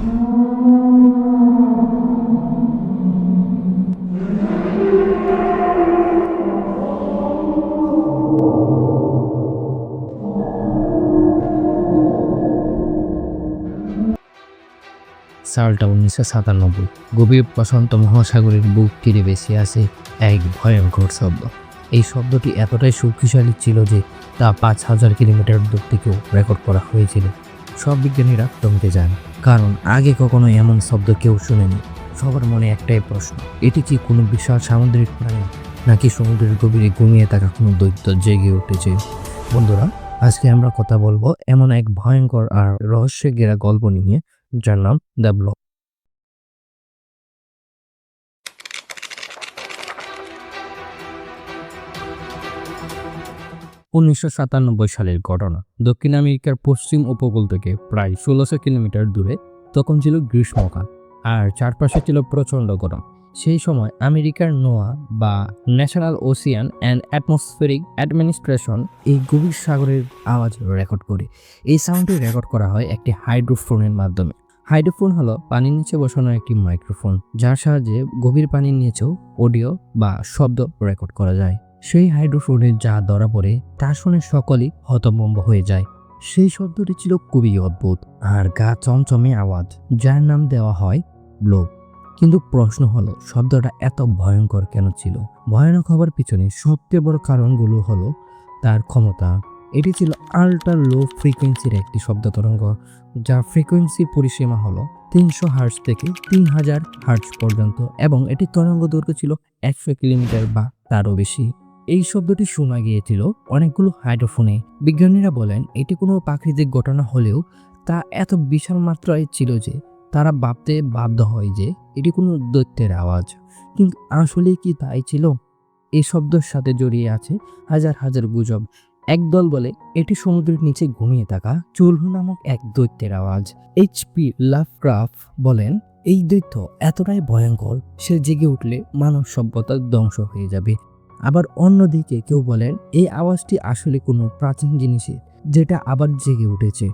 সালটা উনিশশো সাতানব্বই। গভীর প্রশান্ত মহাসাগরের বুক তীরে বেশি আছে এক ভয়ঙ্কর শব্দ। এই শব্দটি এতটাই শক্তিশালী ছিল যে তা পাঁচ হাজার কিলোমিটার দূর থেকেও রেকর্ড করা হয়েছিল। সব বিজ্ঞানীরা থমকে যান। কারণ আগে কখনো এমন শব্দ কেউ শুনেনি। সবার মনে একটাই প্রশ্ন, এটি কি কোনো বিশাল সামুদ্রিক প্রাণী, নাকি সমুদ্রের গভীরে ঘুমিয়ে থাকা কোনো দৈত্য জেগে উঠেছে? বন্ধুরা, আজকে আমরা কথা বলব এমন এক ভয়ঙ্কর আর রহস্যে ঘেরা গল্প নিয়ে, যার নাম দ্য ব্লক। উনিশশো সাতানব্বই সালের ঘটনা। দক্ষিণ আমেরিকার পশ্চিম উপকূল থেকে প্রায় ষোলোশো কিলোমিটার দূরে তখন ছিল গ্রীষ্মকাল, আর চারপাশে ছিল প্রচণ্ড গরম। সেই সময় আমেরিকার নোয়া বা National Ocean and Atmospheric Administration এই গভীর সাগরের আওয়াজ রেকর্ড করে। এই সাউন্ডটি রেকর্ড করা হয় একটি হাইড্রোফোনের মাধ্যমে। হাইড্রোফোন হলো পানির নিচে বসানো একটি মাইক্রোফোন, যার সাহায্যে গভীর পানির নিচেও অডিও বা শব্দ রেকর্ড করা যায়। সেই হাইড্রোফোনে যা ধরা পড়ে, তা শুনে সকলেই হতভম্ব হয়ে যায়। সেই শব্দটি ছিল খুবই অদ্ভুত আর গা চমচমে আওয়াজ, যার নাম দেওয়া হয় ব্লোক। কিন্তু প্রশ্ন হলো, শব্দটা এত ভয়ঙ্কর কেন ছিল? ভয়ানক হবার পিছনে সবচেয়ে বড় কারণগুলো হলো তার ক্ষমতা। এটি ছিল আল্ট্রা লো ফ্রিকোয়েন্সির একটি শব্দ তরঙ্গ যা ফ্রিকোয়েন্সি পরিসীমা হলো তিনশো হার্টস থেকে তিন হাজার হার্টস পর্যন্ত এবং এটি তরঙ্গ দৈর্ঘ্য ছিল একশো কিলোমিটার বা তারও বেশি। এই শব্দটি শোনা গিয়েছিল অনেকগুলো হাইড্রোফোনে। বিজ্ঞানীরা বলেন, এটি কোনো প্রাকৃতিক ঘটনা হলেও তা এত বিশাল মাত্রায় ছিল যে তারা ভাবতে বাধ্য হয় যে এটি কোনো দৈত্যের আওয়াজ। কিন্তু আসলে কি তাই ছিল? এই শব্দের সাথে জড়িয়ে আছে হাজার হাজার গুজব। একদল বলে, এটি সমুদ্রের নিচে ঘুমিয়ে থাকা চুলহু নামক এক দৈত্যের আওয়াজ। এইচপি লাভক্রাফট বলেন, এই দৈত্য এতটাই ভয়ঙ্কর, সে জেগে উঠলে মানব সভ্যতা ধ্বংস হয়ে যাবে। আবার অন্যদিকে কেউ বলেন, এই আওয়াজটি আসলে কোনো প্রাচীন জিনিসের, যেটা আবার জেগে উঠেছে।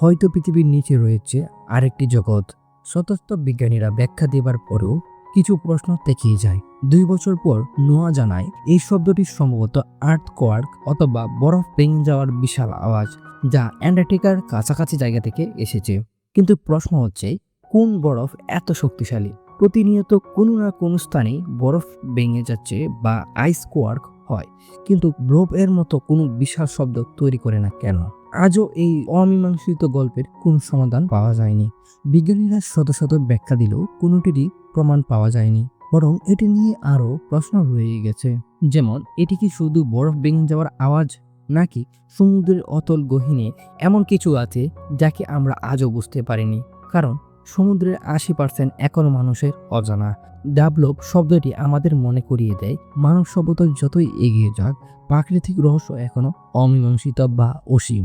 হয়তো পৃথিবীর নিচে রয়েছে আরেকটি জগৎ। শতস্থ বিজ্ঞানীরা ব্যাখ্যা দেবার পরেও কিছু প্রশ্ন থেকেই যায়। দুই বছর পর নোয়া জানায়, এই শব্দটি সম্ভবত আর্থ কোয়ার্ক অথবা বরফ ভেঙে যাওয়ার বিশাল আওয়াজ যা অ্যান্টার্কটিকার কাছাকাছি জায়গা থেকে এসেছে। কিন্তু প্রশ্ন হচ্ছে, কোন বরফ এত শক্তিশালী? প্রতিনিয়ত কোনো না কোনো স্থানে বরফ ভেঙে যাচ্ছে বা আইস কোয়ার্ক হয়। কিন্তু ব্রোভ এর মতো কোনো বিশাল শব্দ তৈরি করে না কেন? আজও এই অমীমাংসিত গল্পের কোনো সমাধান পাওয়া যায়নি। বিজ্ঞানীরা শত শত ব্যাখ্যা দিলেও কোনোটিরই প্রমাণ পাওয়া যায়নি। বরং এটি নিয়ে আরও প্রশ্ন রয়ে গেছে। যেমন, এটি কি শুধু বরফ ভেঙে যাওয়ার আওয়াজ? নাকি সমুদ্রের অতল গহীনে এমন কিছু আছে যাকে আমরা আজও বুঝতে পারিনি? কারণ সমুদ্রের আশি পার্সেন্ট এখনও মানুষের অজানা। ডাবলপ শব্দটি আমাদের মনে করিয়ে দেয়, মানব সভ্যতা যতই এগিয়ে যাক, প্রাকৃতিক রহস্য এখনও অমীমাংসিত বা অসীম।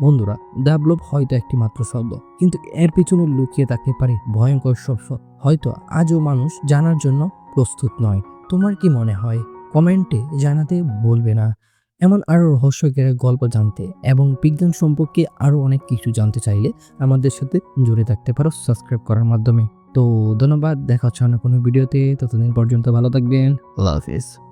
বন্ধুরা ডেভেলপ হয়তো একটি মাত্র শব্দ, কিন্তু এর পিছনে লুকিয়ে থাকতে পারে ভয়ঙ্কর সত্য। হয়তো আজও মানুষ জানার জন্য প্রস্তুত নয়। তোমার কি মনে হয়? কমেন্টে জানাতে বলবে না। এমন আরও রহস্যকের গল্প জানতে এবং বিজ্ঞান সম্পর্কে আরও অনেক কিছু জানতে চাইলে আমাদের সাথে জুড়ে থাকতে পারো সাবস্ক্রাইব করার মাধ্যমে। তো ধন্যবাদ, দেখা হচ্ছে অন্য কোনো ভিডিওতে। ততদিন পর্যন্ত ভালো থাকবেন। আল্লাহ হাফিজ।